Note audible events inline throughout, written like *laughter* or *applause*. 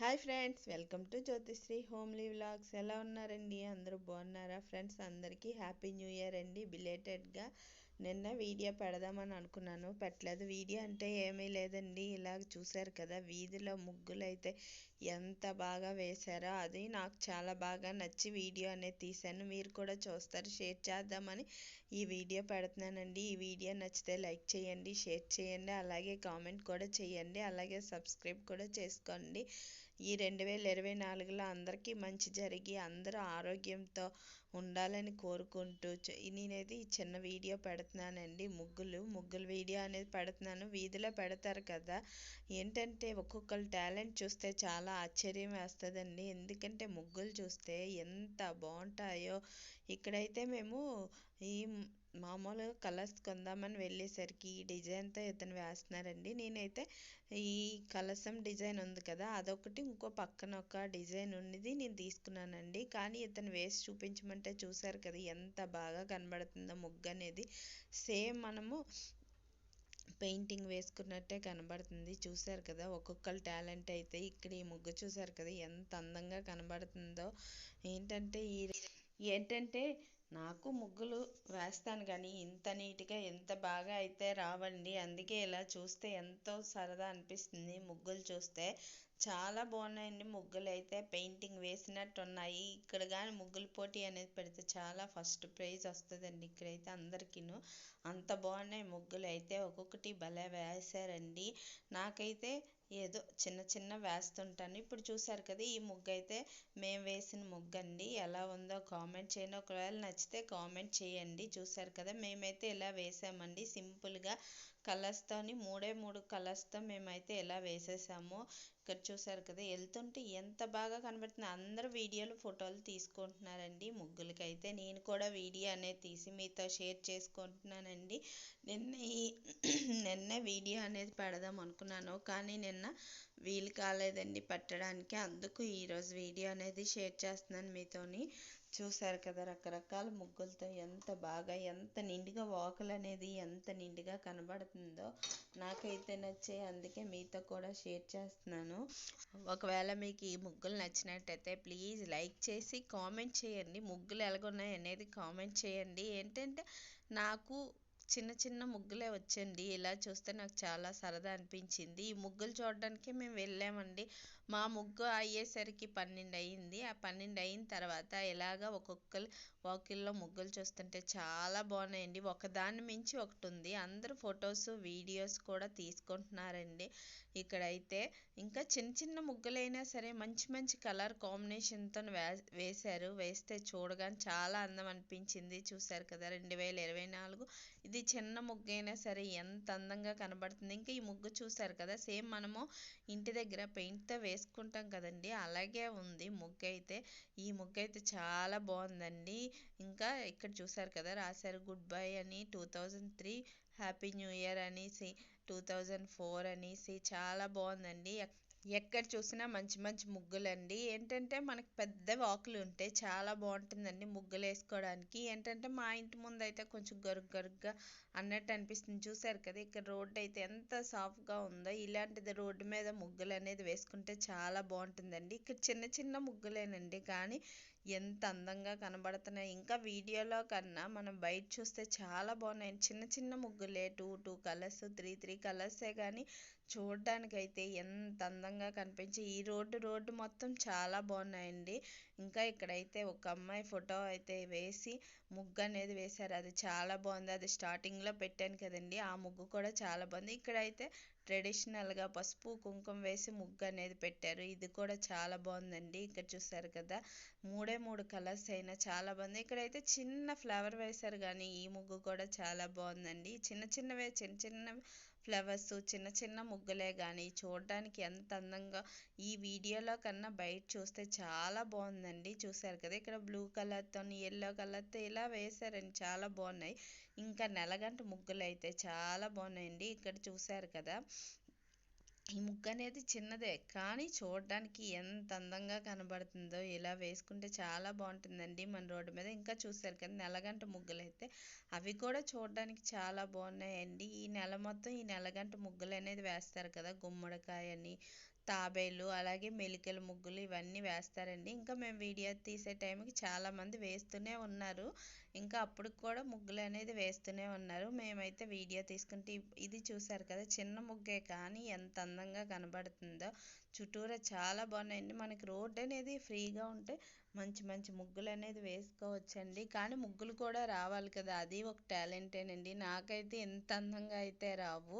Hi friends welcome to Jyothisri homely vlogs ఎలా ఉన్నారండి? అందరూ బాగున్నారా? ఫ్రెండ్స్ అందరికీ హ్యాపీ న్యూ ఇయర్ అండి. బిలేటెడ్గా నిన్న వీడియో పెడదామని అనుకున్నాను. పెట్టలేదు. వీడియో అంటే ఏమీ లేదండి. ఇలాగ చూశారు కదా వీధిలో ముగ్గులు అయితే ఎంత బాగా వేశారో అది నాకు చాలా బాగా నచ్చి వీడియో అనేది తీశాను. మీరు కూడా చూస్తారు. షేర్ చేద్దామని ఈ వీడియో పెడుతున్నానండి. ఈ వీడియో నచ్చితే లైక్ చేయండి షేర్ చేయండి అలాగే కామెంట్ కూడా చేయండి అలాగే సబ్స్క్రైబ్ కూడా చేసుకోండి. ఈ రెండు వేల ఇరవై నాలుగులో అందరికీ మంచి జరిగి అందరూ ఆరోగ్యంతో ఉండాలని కోరుకుంటూ చ- నేనైతే ఈ చిన్న వీడియో పెడుతున్నానండి. ముగ్గులు ముగ్గుల వీడియో అనేది పెడుతున్నాను. వీధిలో పెడతారు కదా. ఏంటంటే ఒక్కొక్కరు టాలెంట్ చూస్తే చాలా ఆశ్చర్యం వేస్తుందండి. ఎందుకంటే ముగ్గులు చూస్తే ఎంత బాగుంటాయో. ఇక్కడైతే మేము ఈ మామూలు కలర్స్ కొందామని వెళ్ళేసరికి ఈ డిజైన్తో ఇతను వేస్తున్నారండి. నేనైతే ఈ కలసం డిజైన్ ఉంది కదా అదొకటి ఇంకో పక్కన ఒక డిజైన్ ఉన్నది నేను తీసుకున్నానండి. కానీ ఇతను వేసి చూపించమంటే చూసారు కదా ఎంత బాగా కనబడుతుందో ముగ్గు అనేది. సేమ్ మనము పెయింటింగ్ వేసుకున్నట్టే కనబడుతుంది. చూసారు కదా ఒక్కొక్కరు టాలెంట్ అయితే ఇక్కడ ఈ ముగ్గు చూసారు కదా ఎంత అందంగా కనబడుతుందో. ఏంటంటే ఈ ఏంటంటే నాకు ముగ్గులు వేస్తాను కానీ ఇంత నీట్గా ఎంత బాగా అయితే రావండి. అందుకే ఇలా చూస్తే ఎంతో సరదా అనిపిస్తుంది ముగ్గులు చూస్తే. చాలా బాగున్నాయండి ముగ్గులు అయితే. పెయింటింగ్ వేసినట్టు ఉన్నాయి ఇక్కడ కానీ ముగ్గుల పోటీ అనేది పెడితే చాలా ఫస్ట్ ప్రైజ్ వస్తుందండి ఇక్కడైతే అందరికీను. అంత బాగున్నాయి ముగ్గులు అయితే. ఒక్కొక్కటి భలే వేశారండి. నాకైతే ఏదో చిన్న చిన్న వేస్తుంటాను. ఇప్పుడు చూసారు కదా ఈ ముగ్గు అయితే మేము వేసిన ముగ్గు అండి ఎలా ఉందో కామెంట్ చేయండి. ఒకవేళ నచ్చితే కామెంట్ చేయండి. చూసారు కదా మేమైతే ఇలా వేసామండి. సింపుల్గా కలర్స్తోని మూడే మూడు కలర్స్తో మేమైతే ఎలా వేసేసామో. ఇక్కడ చూసారు కదా వెళ్తుంటే ఎంత బాగా కనబడుతుంది. అందరూ వీడియోలు ఫోటోలు తీసుకుంటున్నారండి. ముగ్గులకైతే నేను కూడా వీడియో అనేది తీసి మీతో షేర్ చేసుకుంటున్నానండి. నిన్న ఈ *clears throat* నిన్న వీడియో అనేది పెడదాం అనుకున్నాను కానీ నిన్న వీలు కాలేదండి పెట్టడానికి. అందుకు ఈరోజు వీడియో అనేది షేర్ చేస్తున్నాను మీతోని. చూశారు కదా రకరకాల ముగ్గులతో ఎంత బాగా ఎంత నిండుగా వాకులు అనేది ఎంత నిండుగా కనబడుతుందో నాకైతే నచ్చే అందుకే మీతో కూడా షేర్ చేస్తున్నాను. ఒకవేళ మీకు ఈ ముగ్గులు నచ్చినట్టయితే ప్లీజ్ లైక్ చేసి కామెంట్ చేయండి. ముగ్గులు ఎలాగున్నాయి అనేది కామెంట్ చేయండి. ఏంటంటే నాకు చిన్న చిన్న ముగ్గులే వచ్చండి. ఇలా చూస్తే నాకు చాలా సరదా అనిపించింది. ఈ ముగ్గులు చూడడానికి మేము వెళ్ళామండి. మా ముగ్గు అయ్యేసరికి పన్నెండు అయ్యింది ఆ పన్నెండు అయిన తర్వాత ఇలాగ ఒక్కొక్కరు వాకిల్లో ముగ్గులు చూస్తుంటే చాలా బాగున్నాయండి. ఒకదాని మించి ఒకటి ఉంది అందరూ ఫొటోస్ వీడియోస్ కూడా తీసుకుంటున్నారండి. ఇక్కడైతే ఇంకా చిన్న చిన్న ముగ్గులైనా సరే మంచి మంచి కలర్ కాంబినేషన్తో వే వేశారు. వేస్తే చూడగానే చాలా అందం అనిపించింది. చూశారు కదా రెండు వేల ఇరవై నాలుగు. ఇది చిన్న ముగ్గు అయినా సరే ఎంత అందంగా కనబడుతుంది. ఇంకా ఈ ముగ్గు చూశారు కదా సేమ్ మనము ఇంటి దగ్గర పెయింట్తో వేసుకుంటాం కదండి. అలాగే ఉంది. ముగ్గు అయితే ఈ ముగ్గు అయితే చాలా బాగుందండి. ఇంకా ఇక్కడ చూసారు కదా రాశారు గుడ్ బై అని two thousand three happy new year అనేసి టూ థౌజండ్ ఫోర్ అనేసి చాలా బాగుందండి. ఎక్కడ చూసినా మంచి మంచి ముగ్గులండి. ఏంటంటే మనకి పెద్ద వాకులు ఉంటే చాలా బాగుంటుందండి ముగ్గులు వేసుకోవడానికి ఏంటంటే మా ఇంటి ముందు అయితే కొంచెం గరుగ్ గరుగ్గా అన్నట్టు అనిపిస్తుంది. చూసారు కదా ఇక్కడ రోడ్డు అయితే ఎంత సాఫ్ట్గా ఉందో. ఇలాంటిది రోడ్డు మీద ముగ్గులు అనేది వేసుకుంటే చాలా బాగుంటుందండి. ఇక్కడ చిన్న చిన్న ముగ్గులేనండి. కానీ ఎంత అందంగా కనబడుతున్నాయి. ఇంకా వీడియోలో కన్నా మనం బయట చూస్తే చాలా బాగున్నాయి. చిన్న చిన్న ముగ్గులే two two colours three three కలర్సే కానీ చూడడానికైతే ఎంత అందంగా కనిపించి ఈ రోడ్డు రోడ్డు మొత్తం చాలా బాగున్నాయండి. ఇంకా ఇక్కడైతే ఒక అమ్మాయి ఫోటో అయితే వేసి ముగ్గు అనేది వేశారు. అది చాలా బాగుంది. అది స్టార్టింగ్లో పెట్టాను కదండి. ఆ ముగ్గు కూడా చాలా బాగుంది. ఇక్కడైతే ట్రెడిషనల్గా పసుపు కుంకుమ వేసి ముగ్గు అనేది పెట్టారు. ఇది కూడా చాలా బాగుందండి. ఇక్కడ చూసారు కదా మూడే మూడు కలర్స్ అయినా చాలా బాగుంది. ఇక్కడైతే చిన్న ఫ్లవర్ వేశారు కానీ ఈ ముగ్గు కూడా చాలా బాగుందండి. చిన్న చిన్నవే చిన్న చిన్న ఫ్లవర్స్ చిన్న చిన్న ముగ్గులే కానీ చూడడానికి ఎంత అందంగా ఈ వీడియోలో కన్నా బయట చూస్తే చాలా బాగుందండి. చూసారు కదా ఇక్కడ బ్లూ కలర్తో ఎల్లో కలర్తో ఇలా వేశారండి. చాలా బాగున్నాయి. ఇంకా నెలగంట ముగ్గులు అయితే చాలా బాగున్నాయండి. ఇక్కడ చూసారు కదా ఈ ముగ్గు అనేది చిన్నదే కానీ చూడడానికి ఎంత అందంగా కనబడుతుందో ఇలా వేసుకుంటే చాలా బాగుంటుందండి మన రోడ్డు మీద. ఇంకా చూసారు కదా నెలగంట ముగ్గులు అయితే అవి కూడా చూడడానికి చాలా బాగున్నాయండి. ఈ నెల మొత్తం ఈ నెలగంట ముగ్గులు అనేది వేస్తారు కదా గుమ్మడికాయ అని తాబేలు అలాగే మెలికల ముగ్గులు ఇవన్నీ వేస్తారండి. ఇంకా మేము వీడియో తీసే టైంకి చాలామంది వేస్తూనే ఉన్నారు. ఇంకా అప్పుడు కూడా ముగ్గులు అనేది వేస్తూనే ఉన్నారు. మేమైతే వీడియో తీసుకుంటే ఇది చూసారు కదా చిన్న ముగ్గే కానీ ఎంత అందంగా కనబడుతుందో. చుట్టూరా చాలా బాగున్నాయండి. మనకి రోడ్ అనేది ఫ్రీగా ఉంటే మంచి మంచి ముగ్గులు అనేది వేసుకోవచ్చండి. కానీ ముగ్గులు కూడా రావాలి కదా. అది ఒక టాలెంటేనండి. నాకైతే ఎంత అందంగా అయితే రావు.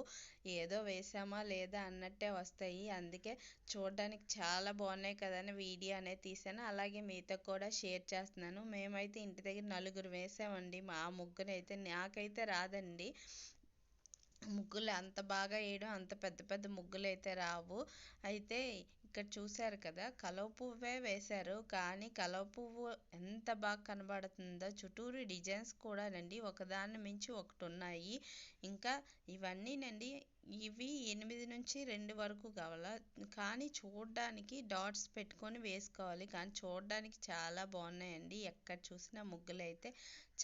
ఏదో వేసామా లేదా అన్నట్టే వస్తాయి. అందుకే చూడడానికి చాలా బాగున్నాయి కదా వీడియో అనేది తీసాను అలాగే మీతో కూడా షేర్ చేస్తున్నాను. మేమైతే ఇంటి దగ్గర నలుగురు వేసామండి. మా ముగ్గునైతే నాకైతే రాదండి. ముగ్గులు అంత బాగా వేయడం అంత పెద్ద పెద్ద ముగ్గులు అయితే రావు. అయితే ఇక్కడ చూశారు కదా కలవ పువ్వే వేశారు. కానీ కలవ పువ్వు ఎంత బాగా కనబడుతుందో చుట్టూరు డిజైన్స్ కూడా నండి ఒకదాన్ని మించి ఒకటి ఉన్నాయి ఇంకా ఇవన్నీనండి ఇవి ఎనిమిది నుంచి రెండు వరకు కావాలా? కానీ చూడడానికి డాట్స్ పెట్టుకొని వేసుకోవాలి. కానీ చూడడానికి చాలా బాగున్నాయండి. ఎక్కడ చూసినా ముగ్గులు అయితే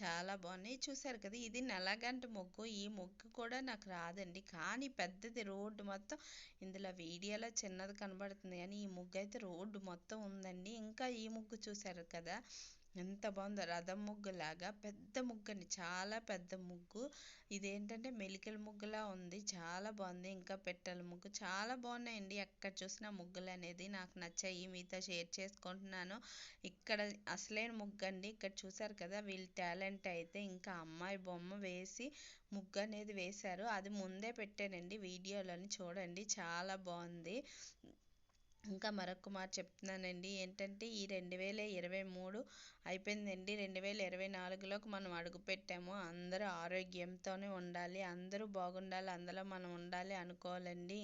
చాలా బాగున్నాయి. చూసారు కదా ఇది నల్లగంట ముగ్గు. ఈ ముగ్గు కూడా నాకు రాదండి. కానీ పెద్దది రోడ్డు మొత్తం ఇందులో వీడియోలో చిన్నది కనబడుతుంది. కానీ ఈ ముగ్గు అయితే రోడ్డు మొత్తం ఉందండి. ఇంకా ఈ ముగ్గు చూసారు కదా? ఎంత బాగుందో రథం ముగ్గులాగా పెద్ద ముగ్గు అండి చాలా పెద్ద ముగ్గు. ఇదేంటంటే మెలికల ముగ్గులా ఉంది. చాలా బాగుంది. ఇంకా పెట్టెల ముగ్గు. చాలా బాగున్నాయండి. ఎక్కడ చూసినా ముగ్గులు అనేది నాకు నచ్చాయి. మీతో షేర్ చేసుకుంటున్నాను. ఇక్కడ అసలైన ముగ్గు అండి ఇక్కడ చూసారు కదా? వీళ్ళ టాలెంట్ అయితే ఇంకా అమ్మాయి బొమ్మ వేసి ముగ్గు అనేది వేశారు. అది ముందే పెట్టానండి. వీడియోలోని చూడండి. చాలా బాగుంది. ఇంకా మరొక మాట చెప్తున్నానండి. ఏంటంటే ఈ రెండు వేల ఇరవై మూడు అయిపోయిందండి. రెండు వేల ఇరవై నాలుగులోకి మనం అడుగు పెట్టాము. అందరూ ఆరోగ్యంతోనే ఉండాలి. అందరూ బాగుండాలి. అందులో మనం ఉండాలి అనుకోవాలండి.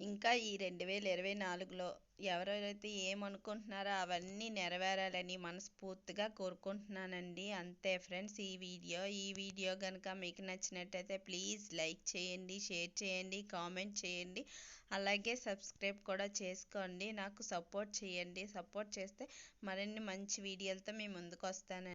ఇంకా ఈ రెండు వేల ఇరవై నాలుగులో ఎవరెవరైతే ఏమనుకుంటున్నారో అవన్నీ నెరవేరాలని మనస్ఫూర్తిగా కోరుకుంటున్నానండి. అంతే ఫ్రెండ్స్ ఈ వీడియో ఈ వీడియో కనుక మీకు నచ్చినట్టయితే ప్లీజ్ లైక్ చేయండి షేర్ చేయండి కామెంట్ చేయండి. అలాగే సబ్స్క్రైబ్ కూడా చేసుకోండి. నాకు సపోర్ట్ చేయండి. సపోర్ట్ చేస్తే మరిన్ని మంచి వీడియోలతో మీ ముందుకు వస్తానండి.